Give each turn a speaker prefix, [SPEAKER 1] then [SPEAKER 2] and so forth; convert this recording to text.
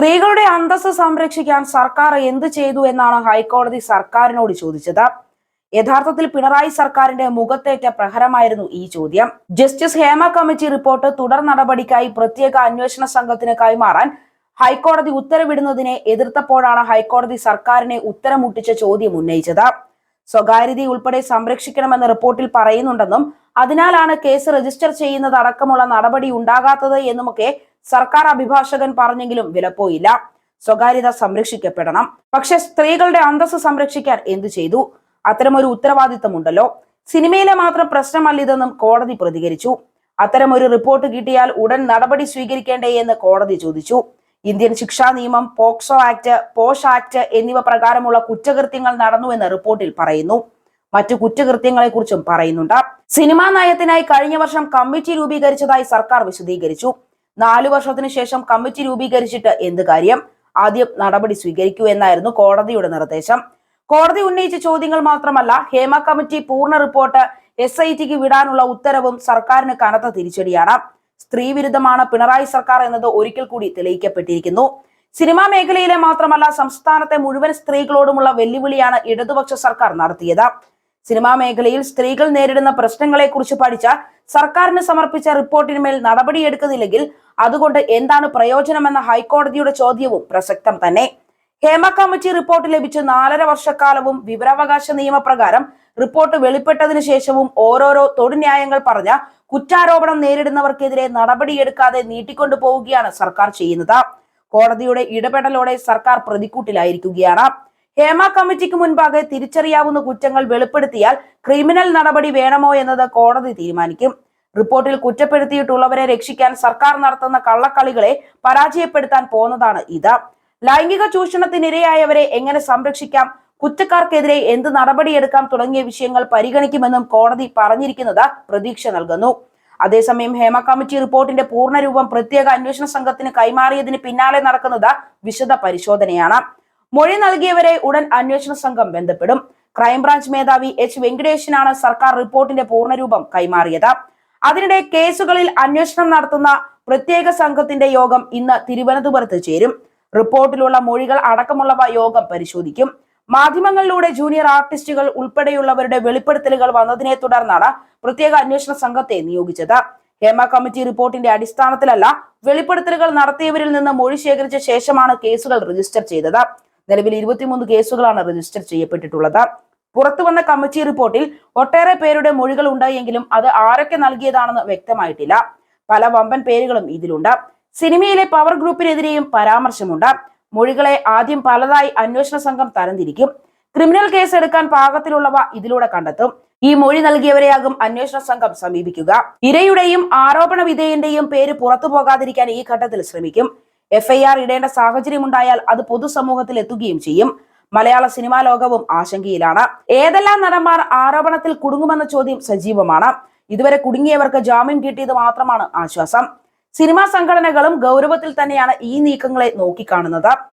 [SPEAKER 1] സ്ത്രീകളുടെ അന്തസ്സ് സംരക്ഷിക്കാൻ സർക്കാർ എന്ത് ചെയ്തു എന്നാണ് ഹൈക്കോടതി സർക്കാരിനോട് ചോദിച്ചത്. യഥാർത്ഥത്തിൽ പിണറായി സർക്കാരിന്റെ മുഖത്തേറ്റ പ്രഹരമായിരുന്നു ഈ ചോദ്യം. ജസ്റ്റിസ് ഹേമ കമ്മിറ്റി റിപ്പോർട്ട് തുടർ നടപടിക്കായി പ്രത്യേക അന്വേഷണ സംഘത്തിന് കൈമാറാൻ ഹൈക്കോടതി ഉത്തരവിടുന്നതിനെ എതിർത്തപ്പോഴാണ് ഹൈക്കോടതി സർക്കാരിനെ ഉത്തരമുട്ടിച്ച ചോദ്യം ഉന്നയിച്ചത്. സ്വകാര്യത ഉൾപ്പെടെ സംരക്ഷിക്കണമെന്ന് റിപ്പോർട്ടിൽ പറയുന്നുണ്ടെന്നും അതിനാലാണ് കേസ് രജിസ്റ്റർ ചെയ്യുന്നത് അടക്കമുള്ള നടപടി ഉണ്ടാകാത്തത് എന്നുമൊക്കെ സർക്കാർ അഭിഭാഷകൻ പറഞ്ഞെങ്കിലും വിലപ്പോയില്ല സ്വകാര്യത സംരക്ഷിക്കപ്പെടണം. പക്ഷെ സ്ത്രീകളുടെ അന്തസ്സ് സംരക്ഷിക്കാൻ എന്തു ചെയ്തു? അത്തരമൊരു ഉത്തരവാദിത്തമുണ്ടല്ലോ. സിനിമയിലെ മാത്രം പ്രശ്നമല്ലിതെന്നും കോടതി പ്രതികരിച്ചു. അത്തരമൊരു റിപ്പോർട്ട് കിട്ടിയാൽ ഉടൻ നടപടി സ്വീകരിക്കേണ്ടേ എന്ന് കോടതി ചോദിച്ചു. ഇന്ത്യൻ ശിക്ഷാ നിയമം പോക്സോ ആക്ട് പോഷ് ആക്ട് എന്നിവ പ്രകാരമുള്ള കുറ്റകൃത്യങ്ങൾ നടന്നു നടന്നുവെന്ന് റിപ്പോർട്ടിൽ പറയുന്നു. മറ്റു കുറ്റകൃത്യങ്ങളെ കുറിച്ചും പറയുന്നുണ്ട്. സിനിമാ നയത്തിനായി കഴിഞ്ഞ വർഷം കമ്മിറ്റി രൂപീകരിച്ചതായി സർക്കാർ വിശദീകരിച്ചു. നാലു വർഷത്തിനു ശേഷം കമ്മിറ്റി രൂപീകരിച്ചിട്ട് എന്ത് കാര്യം? ആദ്യം നടപടി സ്വീകരിക്കൂ എന്നായിരുന്നു കോടതിയുടെ നിർദ്ദേശം. കോടതി ഉന്നയിച്ച ചോദ്യങ്ങൾ മാത്രമല്ല ഹേമ കമ്മിറ്റി പൂർണ റിപ്പോർട്ട് എസ് ഐ ടിക്ക് വിടാനുള്ള ഉത്തരവും സർക്കാരിന് കനത്ത തിരിച്ചടിയാണ്. സ്ത്രീ വിരുദ്ധമാണ് പിണറായി സർക്കാർ എന്നത് ഒരിക്കൽ കൂടി തെളിയിക്കപ്പെട്ടിരിക്കുന്നു. സിനിമാ മേഖലയിലെ മാത്രമല്ല സംസ്ഥാനത്തെ മുഴുവൻ സ്ത്രീകളോടുമുള്ള വെല്ലുവിളിയാണ് ഇടതുപക്ഷ സർക്കാർ നടത്തിയത്. സിനിമാ മേഖലയിൽ സ്ത്രീകൾ നേരിടുന്ന പ്രശ്നങ്ങളെക്കുറിച്ച് പഠിച്ച സർക്കാരിന് സമർപ്പിച്ച റിപ്പോർട്ടിന്മേൽ നടപടിയെടുക്കുന്നില്ലെങ്കിൽ അതുകൊണ്ട് എന്താണ് പ്രയോജനമെന്ന ഹൈക്കോടതിയുടെ ചോദ്യവും പ്രസക്തം തന്നെ. ഹേമ കമ്മിറ്റി റിപ്പോർട്ട് ലഭിച്ച് നാലര വർഷക്കാലവും വിവരാവകാശ നിയമപ്രകാരം റിപ്പോർട്ട് വെളിപ്പെട്ടതിനു ശേഷവും ഓരോരോ തൊടുന്യായങ്ങൾ പറഞ്ഞ കുറ്റാരോപണം നേരിടുന്നവർക്കെതിരെ നടപടിയെടുക്കാതെ നീട്ടിക്കൊണ്ടു പോവുകയാണ് സർക്കാർ ചെയ്യുന്നത്. കോടതിയുടെ ഇടപെടലോടെ സർക്കാർ പ്രതിക്കൂട്ടിലായിരിക്കുകയാണ്. ഹേമ കമ്മിറ്റിക്ക് മുൻപാകെ തിരിച്ചറിയാവുന്ന കുറ്റങ്ങൾ വെളിപ്പെടുത്തിയാൽ ക്രിമിനൽ നടപടി വേണമോ എന്നത് കോടതി തീരുമാനിക്കും. റിപ്പോർട്ടിൽ കുറ്റപ്പെടുത്തിയിട്ടുള്ളവരെ രക്ഷിക്കാൻ സർക്കാർ നടത്തുന്ന കള്ളക്കളികളെ പരാജയപ്പെടുത്താൻ പോന്നതാണ് ഇത്. ലൈംഗിക ചൂഷണത്തിനിരയായവരെ എങ്ങനെ സംരക്ഷിക്കാം? കുറ്റക്കാർക്കെതിരെ എന്ത് നടപടിയെടുക്കാം തുടങ്ങിയ വിഷയങ്ങൾ പരിഗണിക്കുമെന്നും കോടതി പറഞ്ഞിരിക്കുന്നത് പ്രതീക്ഷ നൽകുന്നു. അതേസമയം ഹേമ കമ്മിറ്റി റിപ്പോർട്ടിന്റെ പൂർണരൂപം പ്രത്യേക അന്വേഷണ സംഘത്തിന് കൈമാറിയതിന് പിന്നാലെ നടക്കുന്നത് വിശദ പരിശോധനയാണ്. മൊഴി നൽകിയവരെ ഉടൻ അന്വേഷണ സംഘം ബന്ധപ്പെടും. ക്രൈംബ്രാഞ്ച് മേധാവി എച്ച് വെങ്കടേശനാണ് സർക്കാർ റിപ്പോർട്ടിന്റെ പൂർണരൂപം കൈമാറിയത്. അതിനിടെ കേസുകളിൽ അന്വേഷണം നടത്തുന്ന പ്രത്യേക സംഘത്തിന്റെ യോഗം ഇന്ന് തിരുവനന്തപുരത്ത് ചേരും. റിപ്പോർട്ടിലുള്ള മൊഴികൾ അടക്കമുള്ളവ യോഗം പരിശോധിക്കും. മാധ്യമങ്ങളിലൂടെ ജൂനിയർ ആർട്ടിസ്റ്റുകൾ ഉൾപ്പെടെയുള്ളവരുടെ വെളിപ്പെടുത്തലുകൾ വന്നതിനെ തുടർന്നാണ് പ്രത്യേക അന്വേഷണ സംഘത്തെ നിയോഗിച്ചത്. ഹേമ കമ്മിറ്റി റിപ്പോർട്ടിന്റെ അടിസ്ഥാനത്തിലല്ല വെളിപ്പെടുത്തലുകൾ നടത്തിയവരിൽ നിന്ന് മൊഴി ശേഖരിച്ച ശേഷമാണ് കേസുകൾ രജിസ്റ്റർ ചെയ്തത്. നിലവിൽ ഇരുപത്തിമൂന്ന് കേസുകളാണ് രജിസ്റ്റർ ചെയ്യപ്പെട്ടിട്ടുള്ളത്. പുറത്തു വന്ന കമ്മിറ്റി റിപ്പോർട്ടിൽ ഒട്ടേറെ പേരുടെ മൊഴികൾ ഉണ്ടായെങ്കിലും അത് ആരൊക്കെ നൽകിയതാണെന്ന് വ്യക്തമായിട്ടില്ല. പല വമ്പൻ പേരുകളും ഇതിലുണ്ട്. സിനിമയിലെ പവർ ഗ്രൂപ്പിനെതിരെയും പരാമർശമുണ്ട്. മൊഴികളെ ആദ്യം പലതായി അന്വേഷണ സംഘം തരംതിരിക്കും. ക്രിമിനൽ കേസ് എടുക്കാൻ പാകത്തിലുള്ളവ ഇതിലൂടെ കണ്ടെത്തും. ഈ മൊഴി നൽകിയവരെയാകും അന്വേഷണ സംഘം സമീപിക്കുക. ഇരയുടെയും ആരോപണ വിധേയന്റെയും പേര് പുറത്തു പോകാതിരിക്കാൻ ഈ ഘട്ടത്തിൽ ശ്രമിക്കും. എഫ്ഐആർ ഇടേണ്ട സാഹചര്യമുണ്ടായാൽ അത് പൊതുസമൂഹത്തിൽ എത്തുകയും ചെയ്യും. മലയാള സിനിമാ ലോകവും ആശങ്കയിലാണ്. ഏതെല്ലാം നടന്മാർ ആരോപണത്തിൽ കുടുങ്ങുമെന്ന ചോദ്യം സജീവമാണ്. ഇതുവരെ കുടുങ്ങിയവർക്ക് ജാമ്യം കിട്ടിയത് മാത്രമാണ് ആശ്വാസം. സിനിമാ സംഘടനകളും ഗൗരവത്തിൽ തന്നെയാണ് ഈ നീക്കങ്ങളെ നോക്കിക്കാണുന്നത്.